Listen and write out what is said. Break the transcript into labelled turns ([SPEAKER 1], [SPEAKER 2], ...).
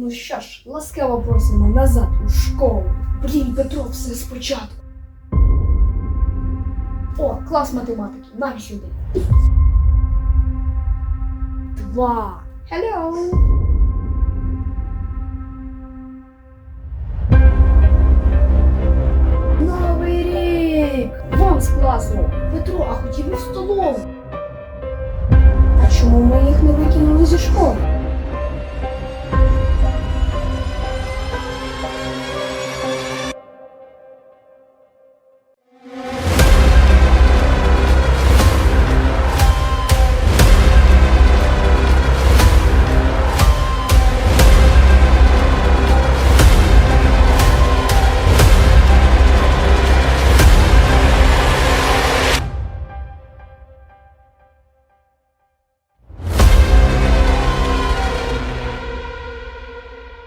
[SPEAKER 1] Ну що ж, ласкаво просимо назад у школу. Блін, Петро, все спочатку. О, клас математики, нам сюди. Два. Hello. Новий рік! Вон з класу! Петро, а хотів би столову. А чому ми Thank you.